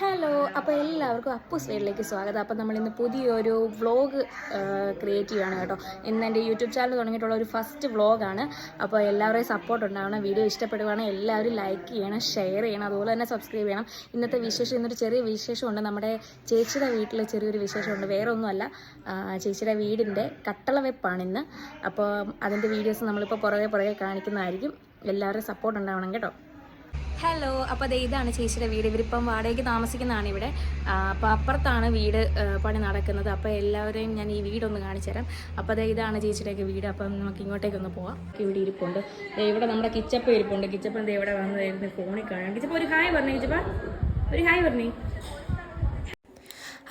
Hello അപ്പോൾ എല്ലാവർക്കും അപ്പൂസ് വീട്ടിലേക്ക് സ്വാഗതം. അപ്പോൾ നമ്മൾ ഇന്ന് പുതിയൊരു വ്ളോഗ് ക്രിയേറ്റ് ചെയ്യുകയാണ് കേട്ടോ. ഇന്ന് എന്റെ യൂട്യൂബ് ചാനൽ തുടങ്ങിയിട്ടുള്ള ഒരു ഫസ്റ്റ് വ്ളോഗാണ് അപ്പോൾ എല്ലാവരെയും സപ്പോർട്ട് ഉണ്ടാവണം വീഡിയോ ഇഷ്ടപ്പെടുവാണെങ്കിൽ എല്ലാവരും ലൈക്ക് ചെയ്യണം ഷെയർ ചെയ്യണം അതുപോലെ തന്നെ സബ്സ്ക്രൈബ് ചെയ്യണം. ഇന്നത്തെ വിശേഷം ഇന്നൊരു ചെറിയ വിശേഷമുണ്ട്. നമ്മുടെ ചേച്ചിയുടെ വീട്ടിൽ ചെറിയൊരു വിശേഷമുണ്ട്. വേറെ ഒന്നുമല്ല ചേച്ചിയുടെ വീടിന്റെ കട്ടള വെപ്പാണ് ഇന്ന്. അപ്പോൾ അതിന്റെ വീഡിയോസ് നമ്മളിപ്പോൾ പുറകെ പുറകെ കാണിക്കുന്നതായിരിക്കും. എല്ലാവരും സപ്പോർട്ട് ഉണ്ടാവണം കേട്ടോ. ഹലോ അപ്പോൾ ദേ ഇതാണ് ചേച്ചിയുടെ വീട്. ഇവരിപ്പം വാടകയ്ക്ക് താമസിക്കുന്നതാണ് ഇവിടെ. അപ്പോൾ അപ്പുറത്താണ് വീട് പണി നടക്കുന്നത്. അപ്പോൾ എല്ലാവരെയും ഞാൻ ഈ വീടൊന്ന് കാണിച്ചു തരാം അപ്പോൾ ദേ ഇതാണ് ചേച്ചിയുടെയൊക്കെ വീട്. അപ്പം നമുക്ക് ഇങ്ങോട്ടേക്കൊന്ന് പോവാം. ഇവിടെ ഇരിപ്പുണ്ട്. ഇവിടെ നമ്മുടെ കിച്ചപ്പ ഇരിപ്പുണ്ട്. കിച്ചപ്പ് എന്താ ഇവിടെ വന്നതായിരുന്നു ഫോണിൽ കാണാം. കിച്ചപ്പ ഒരു ഹായ് പറഞ്ഞേ കിച്ചപ്പ. ഒരു ഹായ് പറഞ്ഞേ.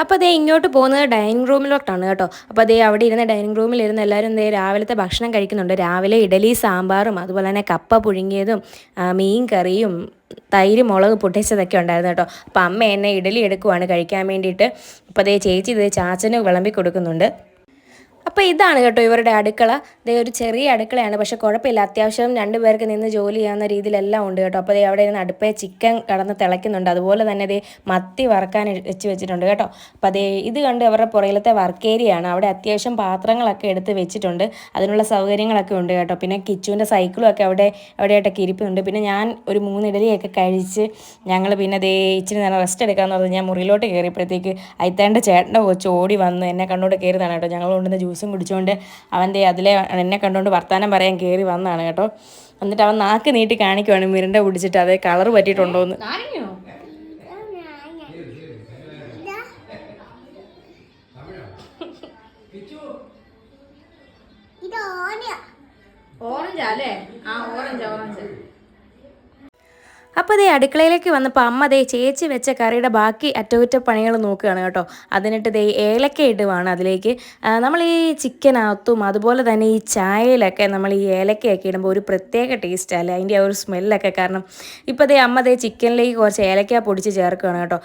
അപ്പോൾ അതേ ഇങ്ങോട്ട് പോകുന്നത് ഡൈനിങ് റൂമിലോട്ടാണ് കേട്ടോ. അപ്പോൾ അതേ അവിടെ ഇരുന്ന ഡൈനിങ് റൂമിൽ ഇരുന്ന് എല്ലാവരും ദേ രാവിലത്തെ ഭക്ഷണം കഴിക്കുന്നുണ്ട്. രാവിലെ ഇഡലി സാമ്പാറും അതുപോലെ തന്നെ കപ്പ പുഴുങ്ങിയതും മീൻ കറിയും തൈര് മുളക് പൊട്ടിച്ചതൊക്കെ ഉണ്ടായിരുന്നു കേട്ടോ. അപ്പം അമ്മ എന്നെ ഇഡലി എടുക്കുവാണ് കഴിക്കാൻ വേണ്ടിയിട്ട്. അപ്പോൾ അതേ ചേച്ചി ഇത് ചാച്ചന് വിളമ്പി കൊടുക്കുന്നുണ്ട്. അപ്പോൾ ഇതാണ് കേട്ടോ ഇവരുടെ അടുക്കള. ദേ ഒരു ചെറിയ അടുക്കളയാണ്. പക്ഷെ കുഴപ്പമില്ല. അത്യാവശ്യം രണ്ട് പേർക്ക് നിന്ന് ജോലി ചെയ്യാവുന്ന രീതിയിലെല്ലാം ഉണ്ട് കേട്ടോ. അപ്പോൾ അവിടെ ഇരുന്ന് അടുപ്പേ ചിക്കൻ കടന്ന് തിളയ്ക്കുന്നുണ്ട്. അതുപോലെ തന്നെ ദേ മത്തി വറക്കാൻ വെച്ച് വെച്ചിട്ടുണ്ട് കേട്ടോ. അപ്പോൾ അതേ ഇത് കണ്ട് അവരുടെ പുറയിലത്തെ വർക്ക് അവിടെ അത്യാവശ്യം പാത്രങ്ങളൊക്കെ എടുത്ത് വെച്ചിട്ടുണ്ട്. അതിനുള്ള സൗകര്യങ്ങളൊക്കെ ഉണ്ട് കേട്ടോ. പിന്നെ കിച്ചുവിന്റെ സൈക്കിളും ഒക്കെ അവിടെ അവിടെയായിട്ടൊക്കെ ഇരിപ്പുണ്ട്. പിന്നെ ഞാൻ ഒരു മൂന്ന് ഇഡലിയൊക്കെ കഴിച്ച് ഞങ്ങൾ പിന്നെ ദേ ഇച്ചിരി നേരം റെസ്റ്റ് എടുക്കാമെന്ന് പറഞ്ഞ് ഞാൻ മുറിയിലോട്ട് കയറിയപ്പോഴത്തേക്ക് അയത്തേണ്ട ചേട്ടന്റെ കൊച്ച് ഓടി വന്ന് എന്നെ കണ്ണോട് കയറിയതാണ് കേട്ടോ. ഞങ്ങൾ കൊണ്ടുവന്ന ജ്യൂസും കുടിച്ചുകൊണ്ട് അവന്റെ അതിലെ എന്നെ കണ്ടുകൊണ്ട് വർത്തമാനം പറയാൻ കയറി വന്നതാണ് കേട്ടോ. എന്നിട്ട് അവൻ നാക്ക് നീട്ടി കാണിക്കുവാണ് മിരണ്ട കുടിച്ചിട്ട് അതേ കളർ പറ്റിയിട്ടുണ്ടോ എന്ന് ഓറഞ്ച് അല്ലേ? ആ ഓറഞ്ച് ഓറഞ്ച്. അപ്പോൾ അതേ അടുക്കളയിലേക്ക് വന്നപ്പോൾ അമ്മ അതേ ചേച്ചി വെച്ച കറിയുടെ ബാക്കി അറ്റകുറ്റപ്പണികൾ നോക്കുകയാണ് കേട്ടോ. അതിനിട്ട് ദേ ഏലക്ക ഇടുവാണ് അതിലേക്ക്. നമ്മൾ ഈ ചിക്കനകത്തും അതുപോലെ തന്നെ ഈ ചായയിലൊക്കെ നമ്മൾ ഈ ഏലക്കയൊക്കെ ഇടുമ്പോൾ ഒരു പ്രത്യേക ടേസ്റ്റ് അല്ലേ? അതിന്റെ ആ ഒരു സ്മെല്ലൊക്കെ കാരണം ഇപ്പോൾ ദേ അമ്മ ദേ ചിക്കനിലേക്ക് കുറച്ച് ഏലക്ക പൊടിച്ച് ചേർക്കുകയാണ് കേട്ടോ.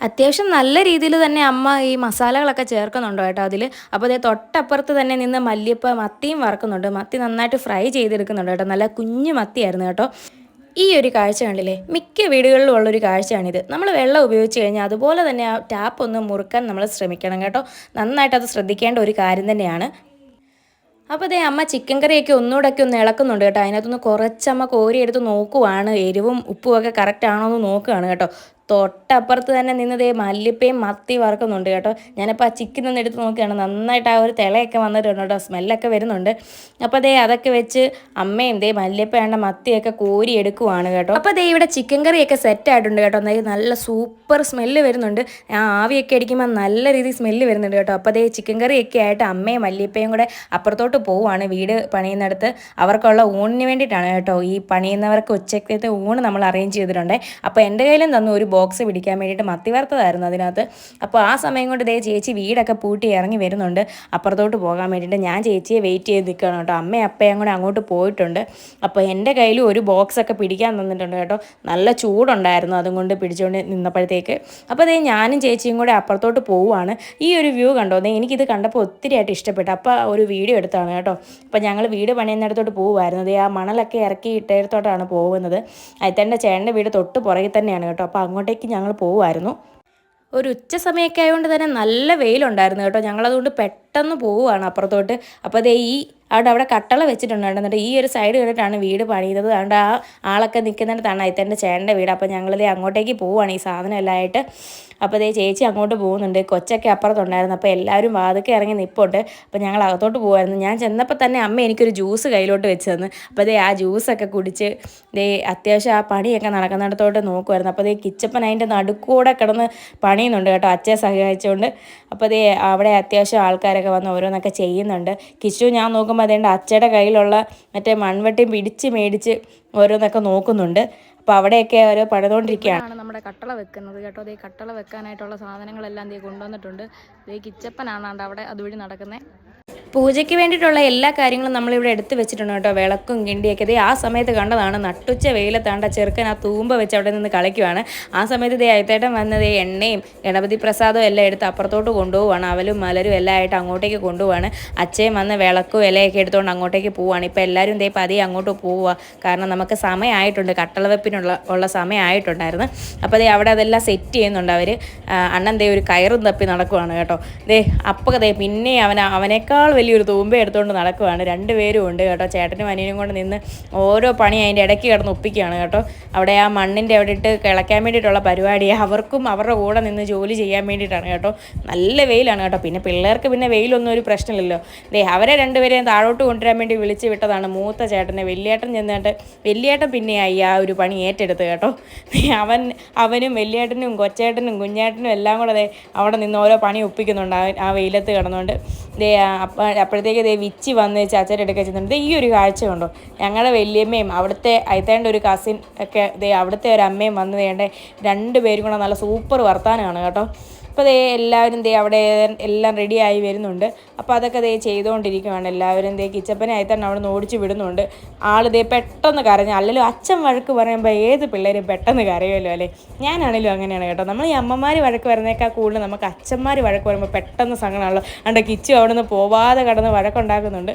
അത്യാവശ്യം നല്ല രീതിയിൽ തന്നെ അമ്മ ഈ മസാലകളൊക്കെ ചേർക്കുന്നുണ്ടോ കേട്ടോ അതിൽ അപ്പോൾ അതേ തൊട്ടപ്പുറത്ത് തന്നെ നിന്ന് മല്ലിയപ്പ മത്തിയും വറക്കുന്നുണ്ട്. മത്തി നന്നായിട്ട് ഫ്രൈ ചെയ്തെടുക്കുന്നുണ്ട് കേട്ടോ. നല്ല കുഞ്ഞു മത്തിയായിരുന്നു കേട്ടോ. ഈ ഒരു കാഴ്ച കണ്ടില്ലേ? മിക്ക വീടുകളിലും ഉള്ളൊരു കാഴ്ചയാണിത്. നമ്മൾ വെള്ളം ഉപയോഗിച്ച് കഴിഞ്ഞാൽ അതുപോലെ തന്നെ ആ ടാപ്പ് ഒന്ന് മുറുക്കാൻ നമ്മൾ ശ്രമിക്കണം കേട്ടോ. നന്നായിട്ട് അത് ശ്രദ്ധിക്കേണ്ട ഒരു കാര്യം തന്നെയാണ്. അപ്പോൾ അതേ അമ്മ ചിക്കൻ കറിയൊക്കെ ഒന്നുകൂടെയൊക്കെ ഒന്ന് ഇളക്കുന്നുണ്ട് കേട്ടോ. അതിനകത്തൊന്ന് കുറച്ചമ്മ കോരിയെടുത്ത് നോക്കുവാണ്. എരിവും ഉപ്പും ഒക്കെ കറക്റ്റ് ആണോ എന്ന് നോക്കുകയാണ് കേട്ടോ. തൊട്ടപ്പുറത്ത് തന്നെ നിന്നത് മല്ലിപ്പയും മത്തി വറക്കുന്നുണ്ട് കേട്ടോ. ഞാനിപ്പോൾ ആ ചിക്കൻ ഒന്ന് എടുത്ത് നോക്കുകയാണ് നന്നായിട്ട് ആ ഒരു തിളയൊക്കെ വന്നിട്ടുണ്ട് കേട്ടോ. സ്മെല്ലൊക്കെ വരുന്നുണ്ട്. അപ്പോൾ ദേ അതൊക്കെ വെച്ച് അമ്മയും ദേ മല്ലിപ്പയുടെ മത്തിയൊക്കെ കോരി എടുക്കുവാണ് കേട്ടോ. അപ്പോൾ ദേ ഇവിടെ ചിക്കൻ കറിയൊക്കെ സെറ്റ് ആയിട്ടുണ്ട് കേട്ടോ. ദേ നല്ല സൂപ്പർ സ്മെല്ല് വരുന്നുണ്ട്. ആ ആവിയൊക്കെ അടിക്കുമ്പോൾ നല്ല രീതിയിൽ സ്മെല്ല് വരുന്നുണ്ട് കേട്ടോ. അപ്പോൾ ദേ ചിക്കൻ കറിയൊക്കെ ആയിട്ട് അമ്മയും മല്ലിപ്പയും കൂടെ അപ്പുറത്തോട്ട് പോവുകയാണ് വീട് പണിയുന്നിടത്ത്. അവർക്കുള്ള ഊണിന് വേണ്ടിയിട്ടാണ് കേട്ടോ. ഈ പണിയുന്നവർക്ക് ഉച്ചക്കത്തെ ഊണ് നമ്മൾ അറേഞ്ച് ചെയ്തിട്ടുണ്ട്. അപ്പോൾ എന്റെ കയ്യിലും തന്നു ഒരു ബോക്സ് പിടിക്കാൻ വേണ്ടിയിട്ട് മത്തി വറുത്തതായിരുന്നു അതിനകത്ത്. അപ്പോൾ ആ സമയം കൊണ്ട് ദേ ചേച്ചി വീടൊക്കെ പൂട്ടി ഇറങ്ങി വരുന്നുണ്ട്. അപ്പുറത്തോട്ട് പോകാൻ വേണ്ടിയിട്ട് ഞാൻ ചേച്ചിയെ വെയിറ്റ് ചെയ്ത് നിൽക്കുകയാണ് കേട്ടോ. അമ്മയും അപ്പയും കൂടെ അങ്ങോട്ട് പോയിട്ടുണ്ട്. അപ്പോൾ എന്റെ കയ്യിൽ ഒരു ബോക്സൊക്കെ പിടിക്കാൻ തന്നിട്ടുണ്ട് കേട്ടോ. നല്ല ചൂടുണ്ടായിരുന്നു അതും കൊണ്ട് പിടിച്ചുകൊണ്ട് നിന്നപ്പോഴത്തേക്ക്. അപ്പോൾ അതേ ഞാനും ചേച്ചിയും കൂടെ അപ്പുറത്തോട്ട് പോവുകയാണ്. ഈ ഒരു വ്യൂ കണ്ടോ? ദേ എനിക്കിത് കണ്ടപ്പോൾ ഒത്തിരി ആയിട്ട് ഇഷ്ടപ്പെട്ടു. അപ്പോൾ ഒരു വീഡിയോ എടുത്താണ് കേട്ടോ. അപ്പോൾ ഞങ്ങൾ വീട് പണിയുന്നിടത്തോട്ട് പോകുമായിരുന്നു അതേ ആ മണലൊക്കെ ഇറക്കി ഇട്ടയിടത്തോട്ടാണ് പോകുന്നത്. അയത്തേന്റെ ചേട്ടന്റെ വീട് തൊട്ട് പുറകിൽ തന്നെയാണ് കേട്ടോ. അപ്പോൾ അങ്ങോട്ടേക്ക് ഞങ്ങൾ പോകുമായിരുന്നു ഒരു ഉച്ച സമയമൊക്കെ ആയതുകൊണ്ട് തന്നെ നല്ല വെയിലുണ്ടായിരുന്നു കേട്ടോ. ഞങ്ങളതുകൊണ്ട് പെട്ടെന്ന് പോവുകയാണ് അപ്പുറത്തോട്ട്. അപ്പോൾ അതേ ഈ അവിടെ അവിടെ കട്ടള വെച്ചിട്ടുണ്ടായിരുന്നു എന്നിട്ട് ഈ ഒരു സൈഡ് കണ്ടിട്ടാണ് വീട് പണിയുന്നത്. അതുകൊണ്ട് ആ ആളൊക്കെ നിൽക്കുന്നിടത്താണ് അയത്തേന്റെ ചേട്ടന്റെ വീട്. അപ്പോൾ ഞങ്ങളിതേ അങ്ങോട്ടേക്ക് പോവുകയാണ് ഈ സാധനം എല്ലാം ആയിട്ട്. അപ്പോൾ ഇതേ ചേച്ചി അങ്ങോട്ട് പോകുന്നുണ്ട്. കൊച്ചൊക്കെ അപ്പുറത്തുണ്ടായിരുന്നു. അപ്പോൾ എല്ലാവരും വാതൊക്കെ ഇറങ്ങി നിൽപ്പുണ്ട് അപ്പോൾ ഞങ്ങൾ അകത്തോട്ട് പോകുമായിരുന്നു ഞാൻ ചെന്നപ്പോൾ തന്നെ അമ്മ എനിക്കൊരു ജ്യൂസ് കയ്യിലോട്ട് വെച്ച് തന്നു. അപ്പോൾ ഇതേ ആ ജ്യൂസൊക്കെ കുടിച്ച് ഇതേ അത്യാവശ്യം ആ പണിയൊക്കെ നടക്കുന്നിടത്തോട്ട് നോക്കുമായിരുന്നു അപ്പോൾ ഇതേ കിച്ചപ്പൻ അതിന്റെ നടുക്കൂടെ കിടന്ന് പണിയുന്നുണ്ട് കേട്ടോ. അച്ഛയെ സഹായിച്ചുകൊണ്ട് അപ്പോൾ ഇതേ അവിടെ അത്യാവശ്യം ആൾക്കാരൊക്കെ വന്ന് ഓരോന്നൊക്കെ ചെയ്യുന്നുണ്ട്. കിച്ചു ഞാൻ നോക്കുമ്പോൾ അതേണ്ട അച്ഛയുടെ കയ്യിലുള്ള മറ്റേ മൺവെട്ടി പിടിച്ച് മേടിച്ച് ഓരോന്നൊക്കെ നോക്കുന്നുണ്ട്. അപ്പോൾ അവിടെയൊക്കെ ഓരോ പണിതുകൊണ്ടിരിക്കുകയാണ് നമ്മുടെ കട്ടള വെക്കുന്നത് കേട്ടോ. ദേ കട്ടള വെക്കാനായിട്ടുള്ള സാധനങ്ങളെല്ലാം ദേ കൊണ്ടുവന്നിട്ടുണ്ട്. ദേ കിച്ചപ്പനാണ് അവിടെ അതുവഴി നടക്കുന്നത് പൂജയ്ക്ക് വേണ്ടിയിട്ടുള്ള എല്ലാ കാര്യങ്ങളും നമ്മളിവിടെ എടുത്ത് വെച്ചിട്ടുണ്ട് കേട്ടോ. വിളക്കും കിണ്ടിയൊക്കെ. ഇതേ ആ സമയത്ത് കണ്ടതാണ് നട്ടുച്ച വെയിലത്താണ്ട ചെറുക്കൻ ആ തൂമ്പ വെച്ച് അവിടെ നിന്ന് കളിക്കുവാണ്. ആ സമയത്ത് ഇതേ അയത്തേട്ടൻ വന്നത് എണ്ണയും ഗണപതി പ്രസാദവും എല്ലാം എടുത്ത് അപ്പുറത്തോട്ട് കൊണ്ടുപോവാണ്. അവലും മലരും എല്ലാം ആയിട്ട് അങ്ങോട്ടേക്ക് കൊണ്ടുപോവാണ്. അച്ഛയും വന്ന് വിളക്കും ഇലയൊക്കെ എടുത്തുകൊണ്ട് അങ്ങോട്ടേക്ക് പോവാണ്. ഇപ്പോൾ എല്ലാവരും ഇതേ പതി അങ്ങോട്ട് പോവുക കാരണം നമുക്ക് സമയമായിട്ടുണ്ട്. കട്ടളവെപ്പിനുള്ള ഉള്ള സമയമായിട്ടുണ്ടായിരുന്നു. അപ്പോൾ ദേ അവിടെ അതെല്ലാം സെറ്റ് ചെയ്യുന്നുണ്ട് അവർ അണ്ണൻ ദേ ഒരു കയറും തപ്പി നടക്കുവാണ് കേട്ടോ. ദേ അപ്പോൾ ദേ പിന്നെ അവൻ അവനേക്കാൾ വലിയൊരു തൂമ്പ എടുത്തുകൊണ്ട് നടക്കുവാണ്. രണ്ടുപേരും ഉണ്ട് കേട്ടോ. ചേട്ടനും അനിയനും കൊണ്ട് നിന്ന് ഓരോ പണി അതിന്റെ ഇടയ്ക്ക് കിടന്ന് ഒപ്പിക്കുകയാണ് കേട്ടോ. അവിടെ ആ മണ്ണിന്റെ അവിടെ ഇട്ട് കിളയ്ക്കാൻ വേണ്ടിയിട്ടുള്ള പരിപാടി അവർക്കും അവരുടെ കൂടെ നിന്ന് ജോലി ചെയ്യാൻ വേണ്ടിയിട്ടാണ് കേട്ടോ. നല്ല വെയിലാണ് കേട്ടോ. പിന്നെ പിള്ളേർക്ക് പിന്നെ വെയിലൊന്നും ഒരു പ്രശ്നമില്ലല്ലോ. ദേ അവരെ രണ്ടുപേരെയും താഴോട്ട് കൊണ്ടുവരാൻ വേണ്ടി വിളിച്ച് വിട്ടതാണ് മൂത്ത ചേട്ടനെ. വലിയേട്ടൻ ചെന്നിട്ട് വലിയേട്ടൻ പിന്നെയായി ആ ഒരു പണി ഏറ്റെടുത്ത് കേട്ടോ. അവൻ അവനും വലിയേട്ടനും കൊച്ചേട്ടനും കുഞ്ഞേട്ടനും എല്ലാം കൂടെ അവിടെ നിന്ന് ഓരോ പണി ഒപ്പിക്കുന്നുണ്ട് ആ വെയിലത്ത് കിടന്നുകൊണ്ട്. ദേ അപ്പ അപ്പോഴത്തേക്ക് ദേ വിച്ചി വന്ന് ചാച്ചയുടെ എടുക്കുക ചെന്നിട്ട് ഈ ഒരു കാഴ്ച ഉണ്ടോ ഞങ്ങളുടെ വലിയമ്മയും അവിടുത്തെ അയത്തേണ്ട ഒരു കസിൻ ഒക്കെ ദേ അവിടുത്തെ ഒരു അമ്മയും വന്ന് രണ്ട് പേരും കൂടെ നല്ല സൂപ്പർ വർത്താനമാണ് കേട്ടോ. അപ്പോൾ ദേ എല്ലാവരും ദേ അവിടെ എല്ലാം റെഡി ആയി വരുന്നുണ്ട്. അപ്പോൾ അതൊക്കെ ദേ ചെയ്തുകൊണ്ടിരിക്കുകയാണ് എല്ലാവരും ദേ കിച്ചപ്പനെ തന്നെ അവിടെ നിന്ന് ഓടിച്ച് വിടുന്നുണ്ട്. ആൾ ദേ പെട്ടെന്ന് കരഞ്ഞു അല്ലല്ലോ അച്ഛൻ വഴക്ക് പറയുമ്പോൾ ഏത് പിള്ളേരും പെട്ടെന്ന് കരയുമല്ലോ അല്ലേ? ഞാനാണെങ്കിലും അങ്ങനെയാണ് കേട്ടോ. നമ്മൾ ഈ അമ്മമാർ വഴക്ക് വരുന്നേക്കാൾ കൂടുതൽ നമുക്ക് അച്ഛന്മാർ വഴക്ക് വരുമ്പോൾ പെട്ടെന്ന് സങ്കടമാണല്ലോ. അണ്ട കിച്ചു അവിടെ നിന്ന് പോവാതെ കടന്ന് വഴക്കുണ്ടാക്കുന്നുണ്ട്.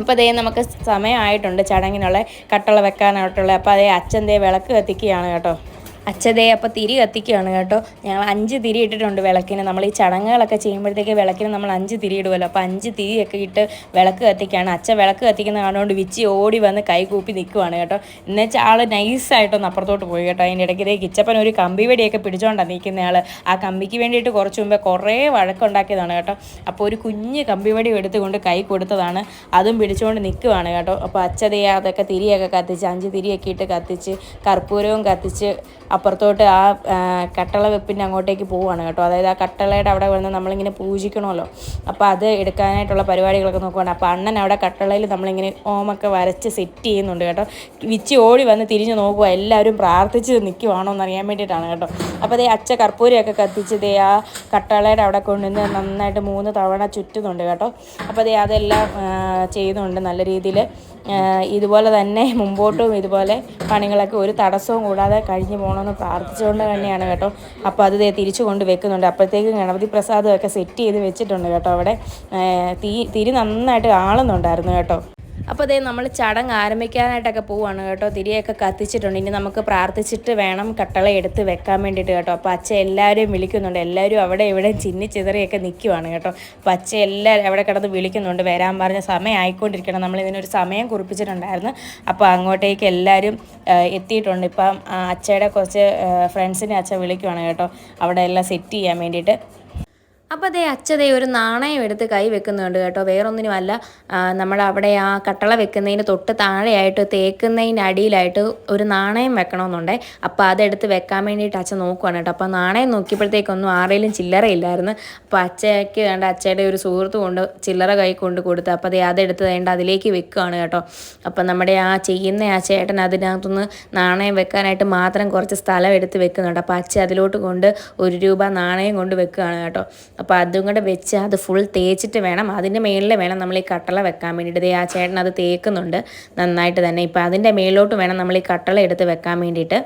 അപ്പോൾ അതേ നമുക്ക് സമയമായിട്ടുണ്ട് ചടങ്ങിനുള്ള കട്ടള വെക്കാനായിട്ടുള്ള. അപ്പോൾ അതേ അച്ഛന്റെ വിളക്ക് കത്തിക്കുകയാണ് കേട്ടോ. അച്ഛതേ അപ്പോൾ തിരി കത്തിക്കുകയാണ് കേട്ടോ. ഞങ്ങൾ അഞ്ച് തിരി ഇട്ടിട്ടുണ്ട് വിളക്കിന്. നമ്മൾ ഈ ചടങ്ങുകളൊക്കെ ചെയ്യുമ്പോഴത്തേക്ക് വിളക്കിന് നമ്മൾ അഞ്ച് തിരി ഇടുമല്ലോ അപ്പോൾ അഞ്ച് തിരിയൊക്കെ ഇട്ട് വിളക്ക് കത്തിക്കുകയാണ്. അച്ഛ വിളക്ക് കത്തിക്കുന്ന കാണുകൊണ്ട് വിച്ചി ഓടി വന്ന് കൈകൂപ്പി നിൽക്കുവാണ് കേട്ടോ. എന്നുവെച്ചാൽ ആൾ നൈസായിട്ടൊന്ന് അപ്പുറത്തോട്ട് പോയി കേട്ടോ. അതിന്റെ ഇടയ്ക്ക് ഇതേ കിച്ചപ്പൻ ഒരു കമ്പി വെടിയൊക്കെ പിടിച്ചോണ്ടാണ് നിൽക്കുന്ന ആൾ ആ കമ്പിക്ക് വേണ്ടിയിട്ട് കുറച്ച് മുമ്പേ കുറേ വഴക്കുണ്ടാക്കിയതാണ് കേട്ടോ. അപ്പോൾ ഒരു കുഞ്ഞ് കമ്പി വെടി എടുത്തുകൊണ്ട് കൈ കൊടുത്തതാണ്. അതും പിടിച്ചുകൊണ്ട് നിൽക്കുവാണ് കേട്ടോ. അപ്പോൾ അച്ഛതേ അതൊക്കെ തിരിയൊക്കെ കത്തിച്ച് അഞ്ച് തിരിയൊക്കെ ഇട്ട് കത്തിച്ച് കർപ്പൂരവും കത്തിച്ച് അപ്പുറത്തോട്ട് ആ കട്ടള വെപ്പിന്റെ അങ്ങോട്ടേക്ക് പോവുകയാണ് കേട്ടോ. അതായത് ആ കട്ടളയുടെ അവിടെ വന്ന് നമ്മളിങ്ങനെ പൂജിക്കണമല്ലോ. അപ്പോൾ അത് എടുക്കാനായിട്ടുള്ള പരിപാടികളൊക്കെ നോക്കുവാണ്. അപ്പോൾ അണ്ണൻ അവിടെ കട്ടളയിൽ നമ്മളിങ്ങനെ ഓമൊക്കെ വരച്ച് സെറ്റ് ചെയ്യുന്നുണ്ട് കേട്ടോ. വിച്ച് ഓടി വന്ന് തിരിഞ്ഞ് നോക്കുക എല്ലാവരും പ്രാർത്ഥിച്ച് നിൽക്കുവാണോ എന്നറിയാൻ വേണ്ടിയിട്ടാണ് കേട്ടോ. അപ്പോൾ അതേ അച്ഛ കർപ്പൂരമൊക്കെ കത്തിച്ച് ദേ ആ കട്ടളയുടെ അവിടെ കൊണ്ടുവന്ന് നന്നായിട്ട് മൂന്ന് തവണ ചുറ്റുന്നുണ്ട് കേട്ടോ. അപ്പോൾ അതേ അതെല്ലാം ചെയ്യുന്നുണ്ട് നല്ല രീതിയിൽ ഇതുപോലെ തന്നെ മുമ്പോട്ടും ഇതുപോലെ പണികളൊക്കെ ഒരു തടസ്സവും കൂടാതെ കഴിഞ്ഞു പോകണമെന്ന് പ്രാർത്ഥിച്ചുകൊണ്ട് തന്നെയാണ് കേട്ടോ. അപ്പോൾ അത് തിരിച്ചു കൊണ്ട് വെക്കുന്നുണ്ട്. അപ്പോഴത്തേക്കും ഗണപതി പ്രസാദമൊക്കെ സെറ്റ് ചെയ്ത് വെച്ചിട്ടുണ്ട് കേട്ടോ അവിടെ. തീ തിരി നന്നായിട്ട് ആളുന്നുണ്ടായിരുന്നു കേട്ടോ. അപ്പോൾ അതേ നമ്മൾ ചടങ്ങ് ആരംഭിക്കാനായിട്ടൊക്കെ പോവാണ് കേട്ടോ. തിരിയൊക്കെ കത്തിച്ചിട്ടുണ്ട്. ഇനി നമുക്ക് പ്രാർത്ഥിച്ചിട്ട് വേണം കട്ടള എടുത്ത് വെക്കാൻ വേണ്ടിയിട്ട് കേട്ടോ. അപ്പോൾ അച്ഛ എല്ലാവരെയും വിളിക്കുന്നുണ്ട്. എല്ലാവരും അവിടെ ഇവിടെ ചിന്നി ചിതറിയൊക്കെ നിൽക്കുവാണ് കേട്ടോ. അപ്പോൾ അച്ഛ എല്ലാവരും അവിടെ കിടന്ന് വിളിക്കുന്നുണ്ട്. വരാൻ പറഞ്ഞ സമയം ആയിക്കൊണ്ടിരിക്കണം. നമ്മൾ ഇതിനൊരു സമയം കുറിപ്പിച്ചിട്ടുണ്ടായിരുന്നു. അപ്പോൾ അങ്ങോട്ടേക്ക് എല്ലാവരും എത്തിയിട്ടുണ്ട്. ഇപ്പം അച്ഛയുടെ കുറച്ച് ഫ്രണ്ട്സിനെ അച്ഛൻ വിളിക്കുവാണ് കേട്ടോ. അവിടെ എല്ലാം സെറ്റ് ചെയ്യാൻ വേണ്ടിയിട്ട്. അപ്പോൾ അതേ അച്ഛതേ ഒരു നാണയം എടുത്ത് കൈ വെക്കുന്നുണ്ട് കേട്ടോ. വേറൊന്നിനുമല്ല നമ്മൾ അവിടെ ആ കട്ടള വെക്കുന്നതിന് തൊട്ട് താഴെയായിട്ട് തേക്കുന്നതിന്റെ അടിയിലായിട്ട് ഒരു നാണയം വെക്കണമെന്നുണ്ടേ. അപ്പോൾ അതെടുത്ത് വെക്കാൻ വേണ്ടിയിട്ട് അച്ഛൻ നോക്കുവാണ് കേട്ടോ. അപ്പോൾ നാണയം നോക്കിയപ്പോഴത്തേക്കൊന്നും ആരെങ്കിലും ചില്ലറ ഇല്ലായിരുന്നു. അപ്പോൾ അച്ഛയ്ക്ക് വേണ്ട അച്ഛയുടെ ഒരു സുഹൃത്ത് കൊണ്ട് ചില്ലറ കൈ കൊണ്ട് കൊടുത്ത് അപ്പോൾ അതേ അതെടുത്ത് വേണ്ട അതിലേക്ക് വെക്കുകയാണ് കേട്ടോ. അപ്പോൾ നമ്മുടെ ആ ചെയ്യുന്ന ആ ചേട്ടൻ അതിനകത്തുനിന്ന് നാണയം വെക്കാനായിട്ട് മാത്രം കുറച്ച് സ്ഥലം എടുത്ത് വെക്കുന്നുണ്ട്. അപ്പോൾ അച്ഛൻ അതിലോട്ട് കൊണ്ട് ഒരു രൂപ നാണയം കൊണ്ട് വെക്കുകയാണ് കേട്ടോ. അപ്പോൾ അതും കൂടെ വെച്ച് അത് ഫുൾ തേച്ചിട്ട് വേണം. അതിന്റെ മേളിൽ വേണം നമ്മൾ ഈ കട്ടള വെക്കാൻ വേണ്ടിയിട്ട്. ആ ചേട്ടൻ അത് തേക്കുന്നുണ്ട്. നന്നായിട്ട് തന്നെ. ഇപ്പോൾ അതിന്റെ മേളിലോട്ട് വേണം നമ്മൾ ഈ കട്ടള എടുത്ത് വെക്കാൻ വേണ്ടിയിട്ട്.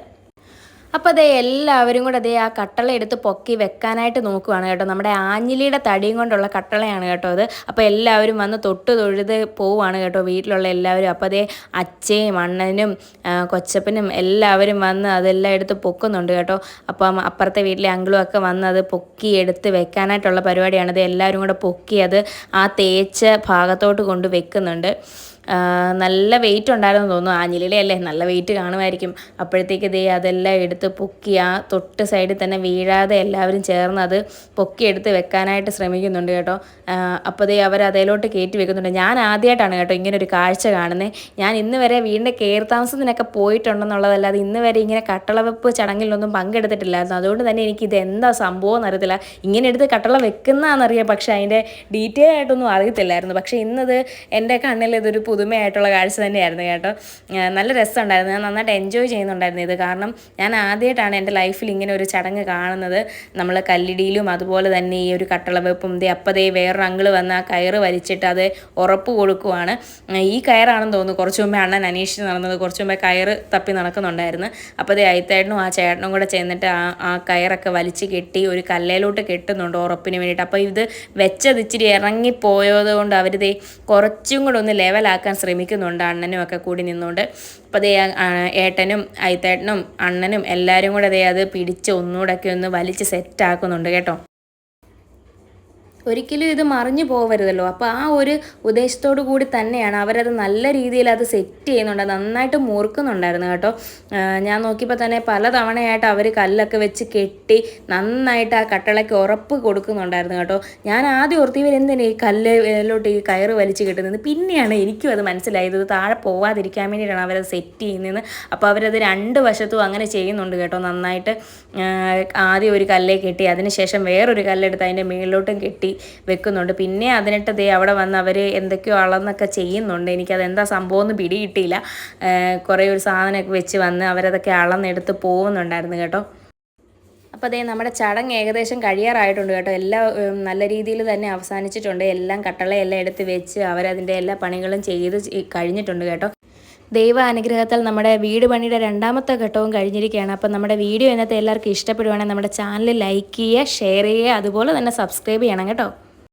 അപ്പോൾ അതേ എല്ലാവരും കൂടെ അതേ ആ കട്ടള എടുത്ത് പൊക്കി വെക്കാനായിട്ട് നോക്കുവാണ് കേട്ടോ. നമ്മുടെ ആഞ്ഞിലിയുടെ തടിയും കൊണ്ടുള്ള കട്ടളയാണ് കേട്ടോ അത് അപ്പോൾ എല്ലാവരും വന്ന് തൊട്ട് തൊഴുത് പോവുകയാണ് കേട്ടോ വീട്ടിലുള്ള എല്ലാവരും. അപ്പോൾ അതേ അച്ഛയും അണ്ണനും കൊച്ചപ്പനും എല്ലാവരും വന്ന് അതെല്ലാം എടുത്ത് പൊക്കുന്നുണ്ട് കേട്ടോ. അപ്പം അപ്പുറത്തെ വീട്ടിലെ അങ്കിളും ഒക്കെ വന്ന് അത് പൊക്കി എടുത്ത് വെക്കാനായിട്ടുള്ള പരിപാടിയാണ് അത് എല്ലാവരും കൂടെ പൊക്കി അത് ആ തേച്ച ഭാഗത്തോട്ട് കൊണ്ട് വെക്കുന്നുണ്ട്. നല്ല വെയിറ്റ് ഉണ്ടായിരുന്നു തോന്നുന്നു. ആഞ്ഞിലിലെ അല്ലേ നല്ല വെയിറ്റ് കാണുമായിരിക്കും. അപ്പോഴത്തേക്ക് ദേ അതെല്ലാം എടുത്ത് പൊക്കി ആ തൊട്ട് സൈഡിൽ തന്നെ വീഴാതെ എല്ലാവരും ചേർന്ന് അത് പൊക്കി എടുത്ത് വെക്കാനായിട്ട് ശ്രമിക്കുന്നുണ്ട് കേട്ടോ. അപ്പോൾ ദേ അവർ അതിലോട്ട് കയറ്റി വെക്കുന്നുണ്ട്. ഞാൻ ആദ്യമായിട്ടാണ് കേട്ടോ ഇങ്ങനെ ഒരു കാഴ്ച കാണുന്നത് ഞാൻ ഇന്ന് വരെ വീടിന്റെ കയർ താമസത്തിനൊക്കെ പോയിട്ടുണ്ടെന്നുള്ളതല്ലാതെ ഇന്ന് വരെ ഇങ്ങനെ കട്ടളവെപ്പ് ചടങ്ങിലൊന്നും പങ്കെടുത്തിട്ടില്ലായിരുന്നു. അതുകൊണ്ട് തന്നെ എനിക്ക് ഇത് എന്താ സംഭവം എന്നറിയത്തില്ല. ഇങ്ങനെ എടുത്ത് കട്ടള വെക്കുന്നതാണെന്നറിയാം പക്ഷേ അതിന്റെ ഡീറ്റെയിൽ ആയിട്ടൊന്നും അറിയത്തില്ലായിരുന്നു. പക്ഷേ ഇന്നത് എന്റെ കണ്ണിൽ ഇതൊരു പുതുമയായിട്ടുള്ള കാഴ്ച തന്നെയായിരുന്നു കേട്ടോ. നല്ല രസമുണ്ടായിരുന്നു. ഞാൻ നന്നായിട്ട് എൻജോയ് ചെയ്യുന്നുണ്ടായിരുന്നു ഇത്. കാരണം ഞാൻ ആദ്യമായിട്ടാണ് എന്റെ ലൈഫിൽ ഇങ്ങനെ ഒരു ചടങ്ങ് കാണുന്നത്. നമ്മൾ കല്ലിടിയിലും അതുപോലെ തന്നെ ഈ ഒരു കട്ടളവെപ്പും ദേ അപ്പതേ വേറൊരു അങ്കിൾ വന്ന് ആ കയറ് വലിച്ചിട്ട് അത് ഉറപ്പ് കൊടുക്കുവാണ്. ഈ കയറാണെന്ന് തോന്നുന്നു. കുറച്ച് മുമ്പേ അണ്ണൻ അന്വേഷിച്ച് നടന്നത്. കുറച്ച് മുമ്പേ കയറ് തപ്പി നടക്കുന്നുണ്ടായിരുന്നു. അപ്പോൾ ദേ അയത്തേട്ടനും ആ ചേട്ടനും കൂടെ ചെന്നിട്ട് ആ ആ കയറൊക്കെ വലിച്ച് കെട്ടി ഒരു കല്ലേലോട്ട് കെട്ടുന്നുണ്ട് ഉറപ്പിന് വേണ്ടിയിട്ട്. അപ്പോൾ ഇത് വെച്ചത് ഇച്ചിരി ഇറങ്ങിപ്പോയത് കൊണ്ട് അവർ ദേ കുറച്ചും കൂടെ ഒന്ന് ലെവലാക്കാൻ ശ്രമിക്കുന്നുണ്ട് അണ്ണനും ഒക്കെ കൂടി നിന്നുകൊണ്ട്. അപ്പോൾ അതേ ഏട്ടനും ഐത്തേട്ടനും അണ്ണനും എല്ലാവരും കൂടെ അതേ അത് പിടിച്ച് ഒന്നുകൂടെയൊക്കെ ഒന്ന് വലിച്ച് സെറ്റാക്കുന്നുണ്ട് കേട്ടോ. ഒരിക്കലും ഇത് മറിഞ്ഞു പോകരുതല്ലോ അപ്പോൾ ആ ഒരു ഉദ്ദേശത്തോടു കൂടി തന്നെയാണ് അവരത് നല്ല രീതിയിൽ അത് സെറ്റ് ചെയ്യുന്നുണ്ട്. നന്നായിട്ട് മുറുക്കുന്നുണ്ടായിരുന്നു കേട്ടോ. ഞാൻ നോക്കിയപ്പോൾ തന്നെ പല തവണയായിട്ട് അവർ കല്ലൊക്കെ വെച്ച് കെട്ടി നന്നായിട്ട് ആ കട്ടളയ്ക്ക് ഉറപ്പ് കൊടുക്കുന്നുണ്ടായിരുന്നു കേട്ടോ. ഞാൻ ആദ്യം ഓർത്തി ഇവരെന്തിനാ ഈ കല്ലിലോട്ട് ഈ കയറ് വലിച്ചു കെട്ടുന്നത്? പിന്നെയാണ് എനിക്കും അത് മനസ്സിലായത്. ഇത് താഴെ പോവാതിരിക്കാൻ വേണ്ടിയിട്ടാണ് അവരത് സെറ്റ് ചെയ്യുന്നത് അപ്പോൾ അവരത് രണ്ട് വശത്തും അങ്ങനെ ചെയ്യുന്നുണ്ട് കേട്ടോ നന്നായിട്ട്. ആദ്യം ഒരു കല്ലേ കെട്ടി അതിനുശേഷം വേറൊരു കല്ലെടുത്ത് അതിന്റെ മേളിലോട്ടും കെട്ടി വെക്കുന്നുണ്ട്. പിന്നെ അതിനിട്ട് ദേ അവിടെ വന്ന് അവർ എന്തൊക്കെയോ അളന്നൊക്കെ ചെയ്യുന്നുണ്ട്. എനിക്കത് എന്താ സംഭവം എന്ന് പിടികിട്ടിയില്ല കുറേ ഒരു സാധനമൊക്കെ വെച്ച് വന്ന് അവരതൊക്കെ അളന്നെടുത്ത് പോകുന്നുണ്ടായിരുന്നു കേട്ടോ. അപ്പോൾ അതേ നമ്മുടെ ചടങ്ങ് ഏകദേശം കഴിയാറായിട്ടുണ്ട് കേട്ടോ. എല്ലാം നല്ല രീതിയിൽ തന്നെ അവസാനിച്ചിട്ടുണ്ട്. എല്ലാം കട്ടളയെല്ലാം എടുത്ത് വെച്ച് അവരതിന്റെ എല്ലാ പണികളും ചെയ്ത് കഴിഞ്ഞിട്ടുണ്ട് കേട്ടോ. ദൈവ അനുഗ്രഹത്താൽ നമ്മുടെ വീട് പണിയുടെ രണ്ടാമത്തെ ഘട്ടവും കഴിഞ്ഞിരിക്കുകയാണ്. അപ്പം നമ്മുടെ വീഡിയോ ഇന്നത്തെ എല്ലാവർക്കും ഇഷ്ടപ്പെടുവാണെങ്കിൽ നമ്മുടെ ചാനൽ ലൈക്ക് ചെയ്യുക ഷെയർ ചെയ്യുക അതുപോലെ തന്നെ സബ്സ്ക്രൈബ് ചെയ്യണം കേട്ടോ.